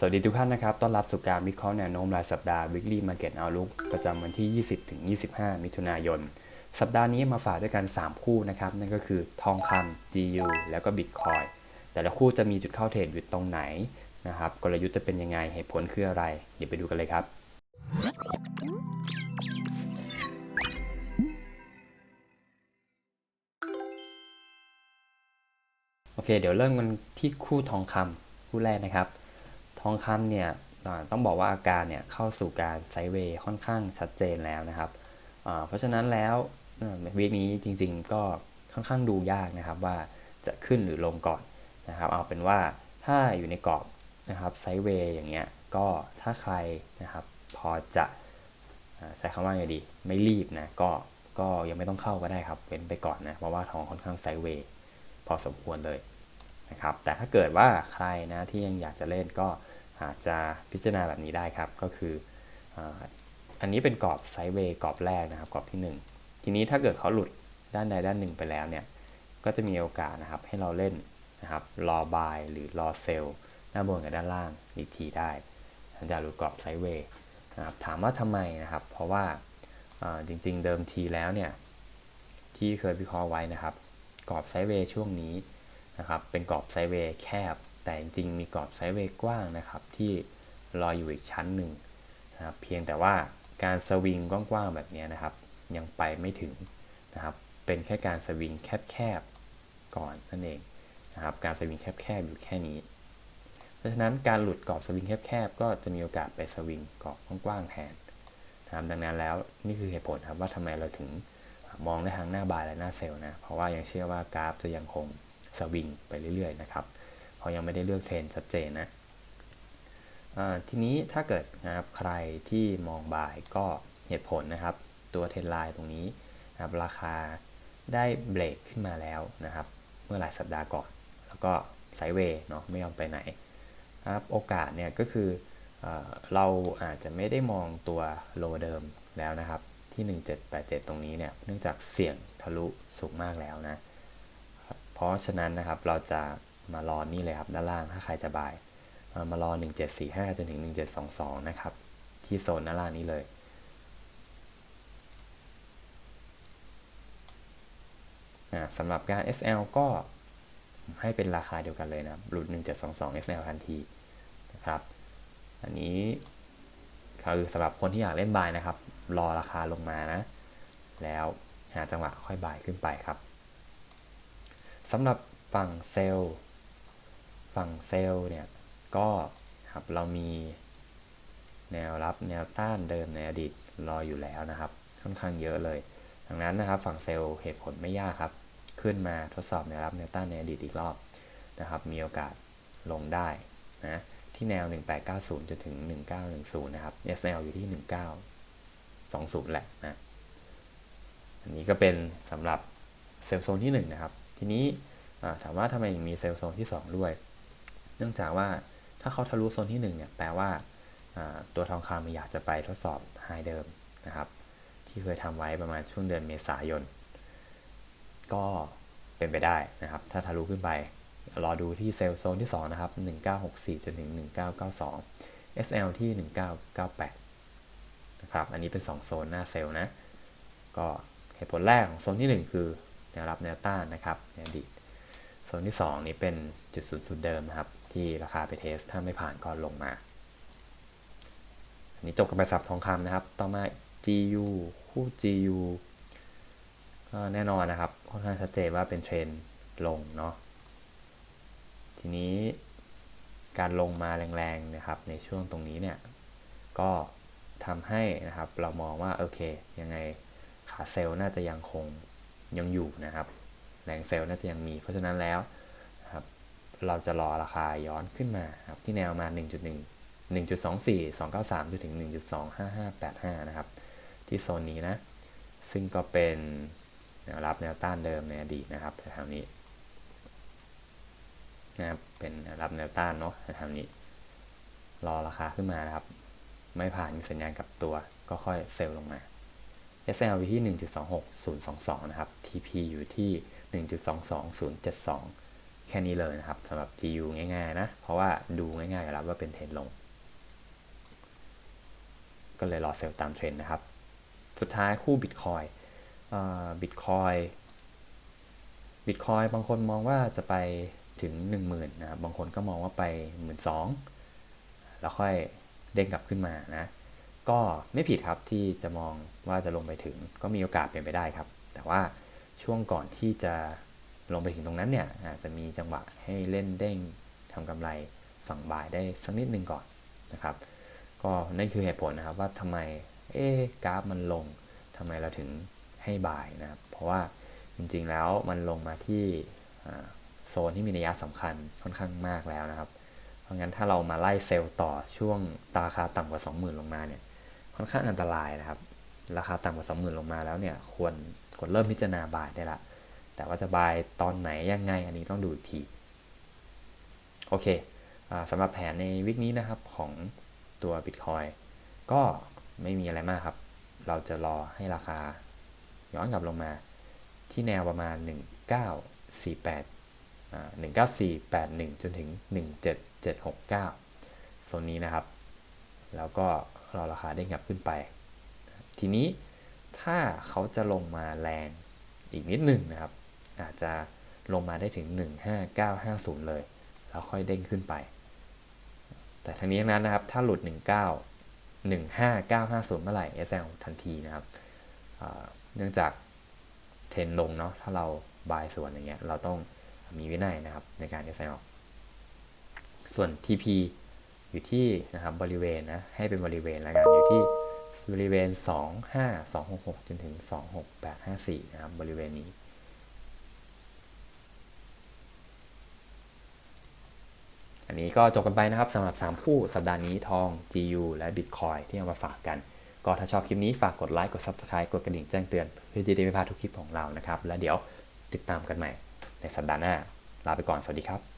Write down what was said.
สวัสดีทุกท่านนะครับ ต้อนรับสู่การวิเคราะห์แนวโน้มรายสัปดาห์ Weekly Market Outlook ประจำวันที่ 20ถึง25 มิถุนายน สัปดาห์นี้มาฝากด้วยกัน 3 คู่นะครับ นั่นก็คือทองคำ GU แล้วก็ Bitcoin แต่ละคู่จะมีจุดเข้าเทรดอยู่ตรงไหนนะครับ กลยุทธ์จะเป็นยังไง เหตุผลคืออะไร เดี๋ยวไปดูกันเลยครับ โอเค เดี๋ยวเริ่มกันที่คู่ทองคำคู่แรกนะครับ องคำเนี่ยต้องบอกว่าอาการเนี่ยเข้าสู่การไซเวย์ค่อนข้างชัดเจนแล้วนะครับ เพราะฉะนั้นแล้ววีคนี้จริงๆก็ค่อนข้างดูยากนะครับว่าจะขึ้นหรือลงก่อนนะครับเอาเป็นว่าถ้าอยู่ในกรอบนะครับไซเวย์อย่างเงี้ยก็ถ้าใครนะครับพอจะใช้คำว่าไงดี ไม่รีบนะก็ก็ยังไม่ต้องเข้าก็ได้ครับเว้นไปก่อนนะเพราะว่าทองค่อนข้างไซเวย์พอสมควรเลยนะครับแต่ถ้าเกิดว่าใครนะที่ยังอยากจะเล่นก็ อาจจะพิจารณาแบบนี้ได้ครับก็คืออันนี้เป็นกรอบไซด์เวย์กรอบแรกนะครับกรอบที่ 1 ทีนี้ถ้าเกิดเขาหลุดด้านใดด้านหนึ่งไปแล้วเนี่ยก็จะมีโอกาสนะครับให้เราเล่นนะครับรอบายหรือรอเซลล์ด้านบนกับด้านล่างอีกทีได้หลังจากหลุดกรอบไซด์เวย์นะครับถามว่าทำไมนะครับ เพราะว่าอ่าจริงๆเดิมทีแล้วเนี่ยที่เคยวิเคราะห์ไว้นะครับกรอบไซด์เวย์ช่วงนี้นะครับเป็นกรอบไซด์เวย์แคบ แต่จริงมีกรอบไซด์เวย์กว้างนะครับ ที่รอยอยู่อีกชั้นหนึ่งนะครับเพียงแต่ว่าการสวิงกว้างๆแบบนี้นะครับ ยังไปไม่ถึงนะครับ เป็นแค่การสวิงแคบๆก่อนนั่นเองนะครับ การสวิงแคบๆอยู่แค่นี้ เพราะฉะนั้นการหลุดกรอบสวิงแคบๆก็จะมีโอกาสไปสวิงกรอบกว้างๆแทนนะครับดังนั้นแล้วนี่คือเหตุผลครับว่าทำไมเราถึงมองได้ทั้งหน้าบายและหน้าเซลล์นะ เพราะว่ายังเชื่อว่ากราฟจะยังคงสวิงไปเรื่อยๆนะครับ เพราะยังไม่ได้เลือกเทรนชัดเจนนะทีนี้ถ้าเกิดนะครับใครที่มองบายก็เหตุผลนะครับ ตัวเทรนไลน์ตรงนี้นะครับราคาได้เบรกขึ้นมาแล้วนะครับ เมื่อหลายสัปดาห์ก่อน แล้วก็ไซเวย์เนาะไม่ยอมไปไหนนะครับโอกาสเนี่ยก็คือเอเราอาจจะไม่ได้มองตัวโลเดิมแล้วนะครับ ที่ 1787 ตรงนี้เนี่ยเนื่องจากเสี่ยงทะลุสูงมากแล้วนะเพราะฉะนั้นนะครับเราจะ มารอนี่เลยครับด้านล่างถ้าใครจะบายมารอ 1745 จนถึง 1722 นะครับ ที่โซนด้านล่างนี้เลยสำหรับการ SL ก็ให้เป็นราคาเดียวกันเลยนะหลุด 1722 SL ทันทีนะครับ อันนี้คือสำหรับคนที่อยากเล่นบายนะครับ รอราคาลงมานะ แล้วหาจังหวะค่อยบายขึ้นไปครับสำหรับฝั่งเซลล์ ฝั่งเซลล์เนี่ยก็ครับเรามีแนวรับแนวต้านเดิมในอดีตรออยู่แล้วนะครับ ค่อนข้างเยอะเลย ดังนั้นนะครับฝั่งเซลล์เหตุผลไม่ยากครับ ขึ้นมาทดสอบแนวรับแนวต้านในอดีตอีกรอบนะครับ มีโอกาสลงได้นะที่แนว 1890 จนถึง 1910 นะครับ SL อยู่ที่ 1920 แหละนะอันนี้ก็เป็นสำหรับเซลล์โซนที่ 1 นะครับ ทีนี้ถามว่าทำไมถึงมีเซลล์โซนที่ 2 ด้วย เนื่องจากว่าถ้าเขาทะลุโซนที่1เนี่ยแปลว่าตัวทองคำอยากจะไปทดสอบไฮเดิมนะครับ ที่เคยทำไว้ประมาณช่วงเดือนเมษายน ก็เป็นไปได้นะครับ ถ้าทะลุขึ้นไป รอดูที่เซลล์โซนที่ 2 นะครับ 1964จนถึง 1992 SL ที่ 1998 นะครับ อันนี้เป็น 2 โซนหน้าเซลล์นะ ก็เหตุผลแรกของโซนที่ 1 คือแนวรับแนวต้านนะครับในอดีตโซนที่ 2 นี้เป็นจุดสูงสุดเดิมนะครับ ที่ราคาไปเทส ถ้าไม่ผ่านก็ลงมา อันนี้จบกันไปสับทองคำนะครับ ต่อมา GU คู่ GU ก็แน่นอนนะครับค่อนข้างชัดเจนว่าเป็นเทรนลงเนาะทีนี้การลงมาแรงๆนะครับ ในช่วงตรงนี้เนี่ย ก็ทำให้นะครับเรามองว่า โอเค ยังไงขาเซลล์น่าจะยังคงยังอยู่นะครับ แรงเซลล์น่าจะยังมี เพราะฉะนั้นแล้ว เราจะรอราคาย้อนขึ้นมาครับที่แนวมา 1.1 1.24 293จนถึง 1.25585 นะครับ ที่โซนนี้นะ ซึ่งก็เป็นแนวรับแนวต้านเดิมในอดีตนะครับแถวนี้นะครับเป็นแนวรับแนวต้านเนาะแถวนี้ รอราคาขึ้นมานะครับ ไม่ผ่านมีสัญญาณกับตัวก็ค่อยเซลล์ลงมา SL อยู่ที่ 1.26022 นะครับ TP อยู่ที่ 1.22072 แค่นี้เลยนะครับสำหรับ GU ง่ายๆนะ เพราะว่าดูง่ายๆอยู่แล้วว่าเป็นเทรนลง ก็เลยรอเซลล์ตามเทรนนะครับ สุดท้ายคู่บิตคอยบิตคอยบิตคอยบางคนมองว่าจะไปถึง 10,000นะครับบางคนก็มองว่าไป 12,000แล้วค่อยเด้งกลับขึ้นมานะ ก็ไม่ผิดครับที่จะมองว่าจะลงไปถึงก็มีโอกาสเป็นไปได้ครับ แต่ว่าช่วงก่อนที่จะ ลงไปถึงตรงนั้นเนี่ยอาจจะมีจังหวะให้เล่นเด้งทำกำไรฝั่งบ่ายได้สักนิดนึงก่อนนะครับ ก็นั่นคือเหตุผลนะครับว่าทำไมเอ๊กราฟมันลงทำไมเราถึงให้บ่ายนะครับ เพราะว่าจริงๆแล้วมันลงมาที่โซนที่มีนัยสำคัญค่อนข้างมากแล้วนะครับ เพราะงั้นถ้าเรามาไล่เซลล์ต่อช่วงราคาต่ำกว่า 20,000 ลงมาเนี่ยค่อนข้างอันตรายนะครับ ราคาต่ำกว่า 20,000 ลงมาแล้วเนี่ยควรควรเริ่มพิจารณาบ่ายได้ละ แต่ว่าจะบายตอนไหนยังไงอันนี้ต้องดูอีกที โอเคอสำหรับแผนในวิกนี้นะครับของตัว Bitcoin ก็ไม่มีอะไรมากครับ เราจะรอให้ราคา ย้อนกลับลงมา ที่แนวประมาณ 1948 19481 จนถึง 17769 โซนนี้นะครับ แล้วก็รอราคาได้กลับขึ้นไป ทีนี้ถ้าเขาจะลงมาแรงอีกนิดหนึ่งนะครับ อาจจะลงมาได้ถึง 15950 เลย แล้วค่อยเด้งขึ้นไป แต่ทั้งนี้ทั้งนั้นนะครับ ถ้าหลุด 19 15950 เมื่อไหร่ SL ทันทีนะครับ เนื่องจากเทรนลงเนาะ ถ้าเราบายส่วนอย่างเงี้ย เราต้องมีวินัยนะครับในการ SL ส่วน TP อยู่ที่นะครับบริเวณนะ ให้เป็นบริเวณแล้วกัน อยู่ที่บริเวณ 25266 จนถึง 26854 นะครับ บริเวณนี้ อันนี้ก็จบกันไปนะครับสำหรับ 3 คู่สัปดาห์นี้ทอง GU และ Bitcoin ที่เอามาฝากกัน ก็ถ้าชอบคลิปนี้ฝากกดไลค์กด Subscribe กดกระดิ่งแจ้งเตือน เพื่อจะได้ไม่พลาดทุกคลิปของเรานะครับ และเดี๋ยวติดตามกันใหม่ในสัปดาห์หน้า ลาไปก่อน สวัสดีครับ